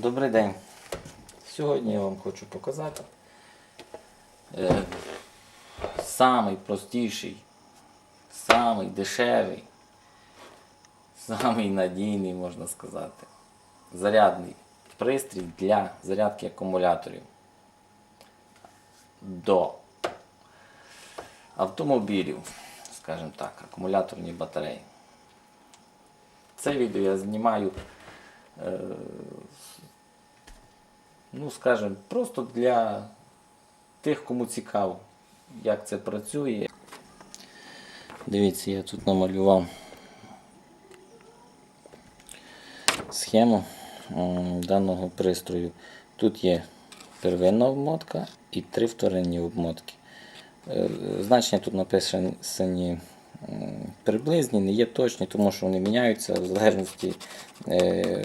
Добрий день. Сьогодні я вам хочу показати е, самий простіший, самий дешевий, самий надійний, можна сказати, зарядний пристрій для зарядки акумуляторів до автомобілів, скажімо так, акумуляторні батареї. Це відео я знімаю е, ну, скажімо, просто для тих, кому цікаво, як це працює. Дивіться, я тут намалював схему даного пристрою. Тут є первинна обмотка і три вторинні обмотки. Е, Значення тут написані приблизні, не є точні, тому що вони міняються в залежності е,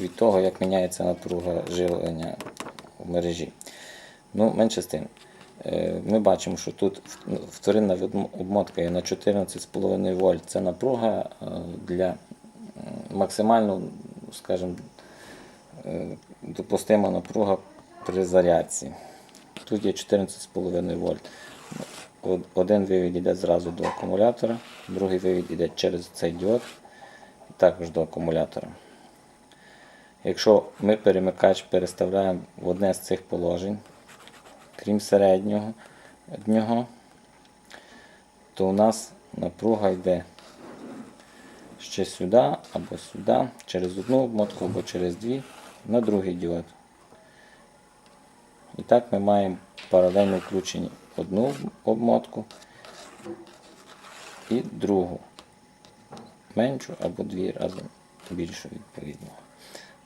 від того, як міняється напруга живлення в мережі. Ну, менше з тим. Е, Ми бачимо, що тут вторинна обмотка є на 14,5 вольт. Це напруга е, для максимально, скажімо, допустима напруга при зарядці. Тут є 14,5 вольт. Од- Один вивід йде зразу до акумулятора, другий вивід йде через цей діод, і також до акумулятора. Якщо ми перемикач переставляємо в одне з цих положень, крім середнього нього, то у нас напруга йде ще сюди або сюди, через одну обмотку або через дві на другий діод. І так ми маємо паралельно включені одну обмотку і другу. Меншу або дві разом більшу відповідно.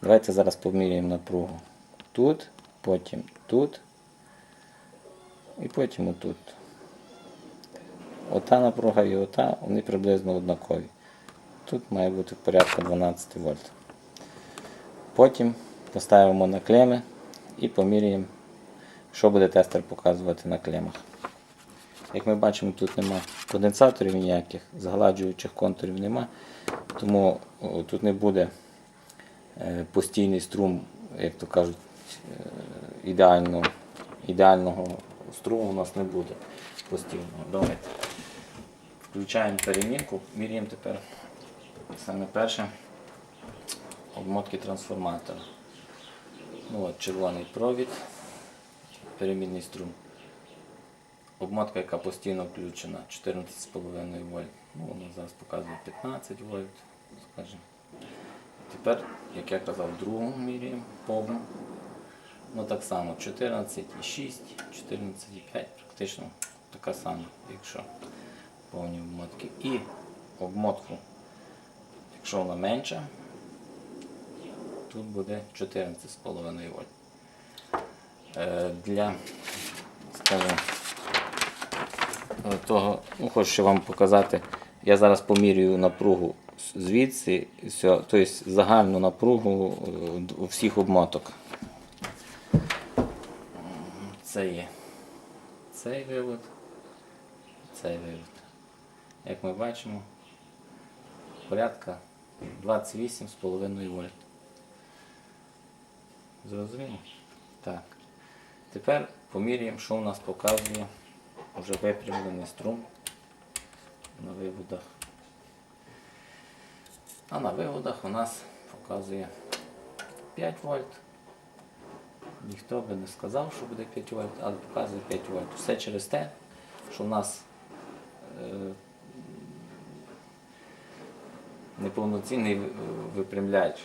Давайте зараз поміряємо напругу тут, потім тут і потім отут. Ота напруга і ота, вони приблизно однакові. Тут має бути порядка 12 вольт. Потім поставимо на клеми і поміряємо, що буде тестер показувати на клемах. Як ми бачимо, тут нема конденсаторів ніяких, згладжуючих контурів нема, тому тут не буде е, постійний струм, як то кажуть, е, ідеально, ідеального струму у нас не буде постійного. Давайте. Включаємо перемірку, міряємо тепер саме перше обмотки трансформатора. Ну, от, червоний провід, перемінний струм. Обмотка, яка постійно включена, 14,5 вольт. Ну, вона зараз показує 15 вольт, скажімо. Тепер, як я казав, другу міряємо повну. Ну так само 14,6, 14,5, практично така сама, якщо повні обмотки. І обмотку, якщо вона менша, тут буде 14,5 вольт. Е, Для, скажімо, того, ну, хочу ще вам показати, я зараз помірюю напругу звідси, тобто загальну напругу е, у всіх обмоток. Це є цей вивод, цей вивод. Як ми бачимо, порядка 28,5 вольт. Зрозуміло? Так. Тепер поміряємо, що у нас показує вже випрямлений струм на виводах. А на виводах у нас показує 5 вольт. Ніхто би не сказав, що буде 5 вольт, але показує 5 вольт. Все через те, що в нас е, неповноцінний ви- випрямляч.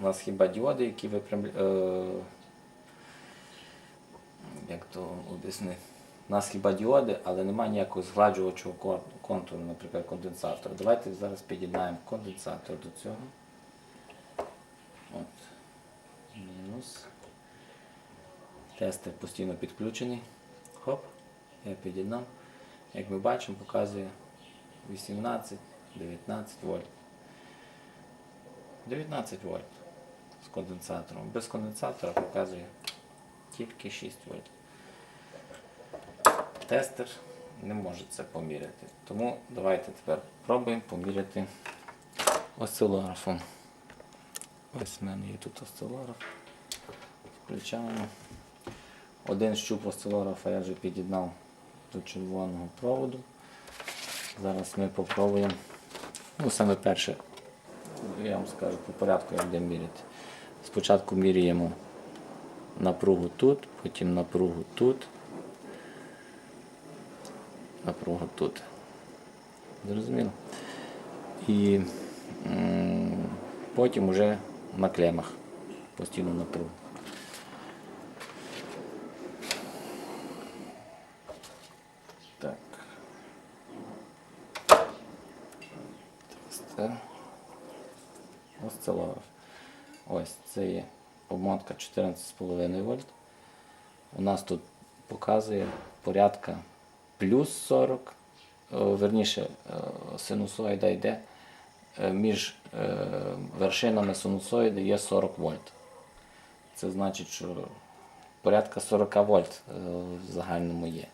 У нас хіба діоди, які випрямляють. Е, як то об'яснити? У нас хіба діоди, але немає ніякого згладжувачого контуру, наприклад, конденсатора. Давайте зараз під'єднаємо конденсатор до цього. От. Мінус. Тестер постійно підключений. Хоп, я під'єднав. Як ми бачимо, показує 18, 19 вольт. 19 вольт з конденсатором. Без конденсатора показує тільки 6 вольт. Тестер не може це поміряти. Тому давайте тепер пробуємо поміряти осцилографом. Ось в мене є тут осцилограф. Включаємо. Один щуп осцилографа я вже під'єднав до червоного проводу. Зараз ми попробуємо. Ну, саме перше, я вам скажу по порядку, як будемо міряти. Спочатку міряємо напругу тут, потім напругу тут, напругу тут. Зрозуміло? І потім уже на клемах постійну напругу. Так. Це осцилограф. Ось це є обмотка 14,5 вольт. У нас тут показує порядка плюс 40, верніше е, синусоїда йде е, між е, вершинами синусоїди є 40 вольт. Це значить, що порядка 40 вольт е, в загальному є.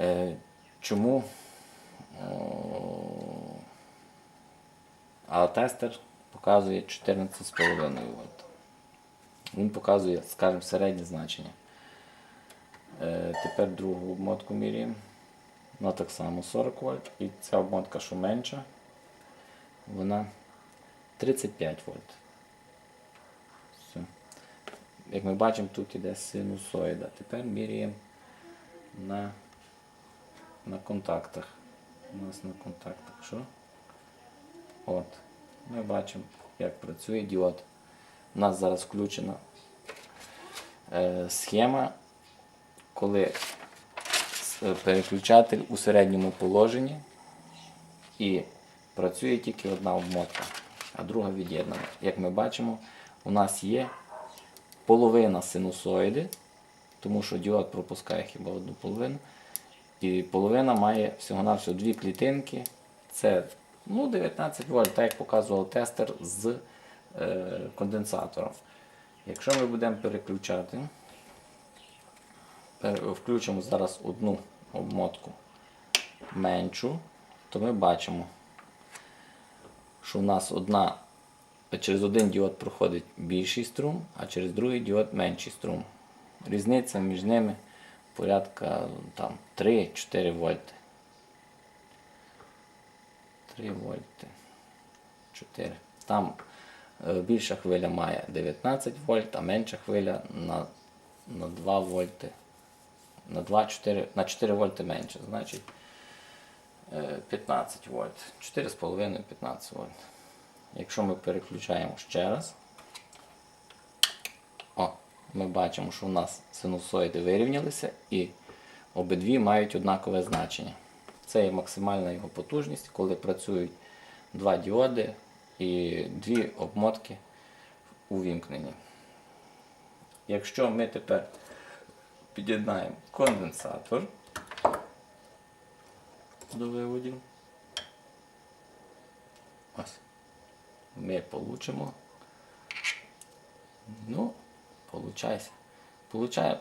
Е, Чому? А тестер показує 14,5 вольт. Він показує, скажімо, середнє значення. Е, тепер другу обмотку міряємо. Вона так само 40 вольт. І ця обмотка, що менша, вона 35 вольт. Все. Як ми бачимо, тут іде синусоїда. Тепер міряємо на, на контактах. У нас на контактах що? От. Ми бачимо, як працює діод. У нас зараз включена е, схема, коли переключатель у середньому положенні і працює тільки одна обмотка, а друга від'єднана. Як ми бачимо, у нас є половина синусоїди, тому що діод пропускає хіба одну половину. І половина має всього-навсього дві клітинки. Це ну, 19 вольт, так як показував тестер з е, конденсатором. Якщо ми будемо переключати, пер- включимо зараз одну обмотку меншу, то ми бачимо, що у нас одна, через один діод проходить більший струм, а через другий діод менший струм. Різниця між ними порядка 3-4 вольти. 3 вольти. 4. Там е, більша хвиля має 19 вольт, а менша хвиля на, на 2 вольти. На 2, 4, на 4 вольти менше, значить е, 15 вольт. 4,5 15 вольт. Якщо ми переключаємо ще раз, о, ми бачимо, що у нас синусоїди вирівнялися і обидві мають однакове значення. Це є максимальна його потужність, коли працюють два діоди і дві обмотки увімкнені. Якщо ми тепер під'єднаємо конденсатор до виводів, ось, ми получимо, ну, получайся. Получає,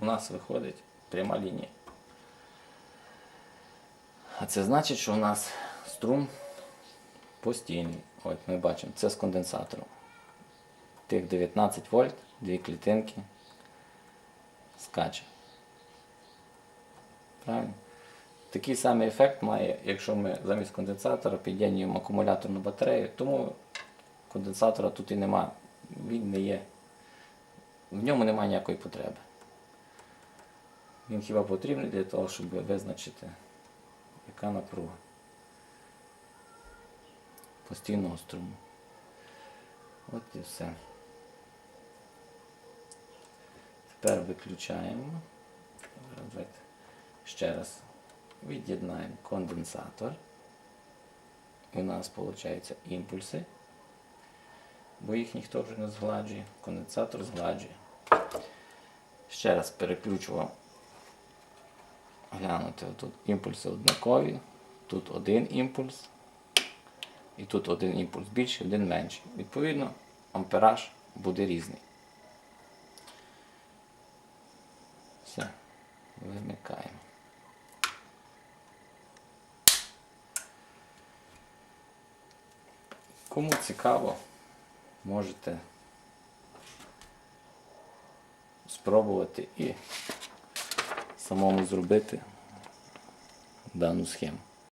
у нас виходить пряма лінія. А це значить, що у нас струм постійний. От ми бачимо, це з конденсатором. Тих 19 вольт, дві клітинки скаче. Правильно? Такий самий ефект має, якщо ми замість конденсатора під'єднуємо акумуляторну батарею, тому конденсатора тут і нема. Він не є. В ньому немає ніякої потреби. Він хіба потрібний для того, щоб визначити, яка напруга постійного струму. От і все. Тепер виключаємо. Ще раз від'єднаємо конденсатор. У нас виходить імпульси, бо їх ніхто вже не згладжує. Конденсатор згладжує. Ще раз переключував. Глянути, тут імпульси однакові, тут один імпульс, і тут один імпульс більший, один менший. Відповідно, ампераж буде різний. Все, вимикаємо. Кому цікаво, можете спробувати і самому зробити дану схему.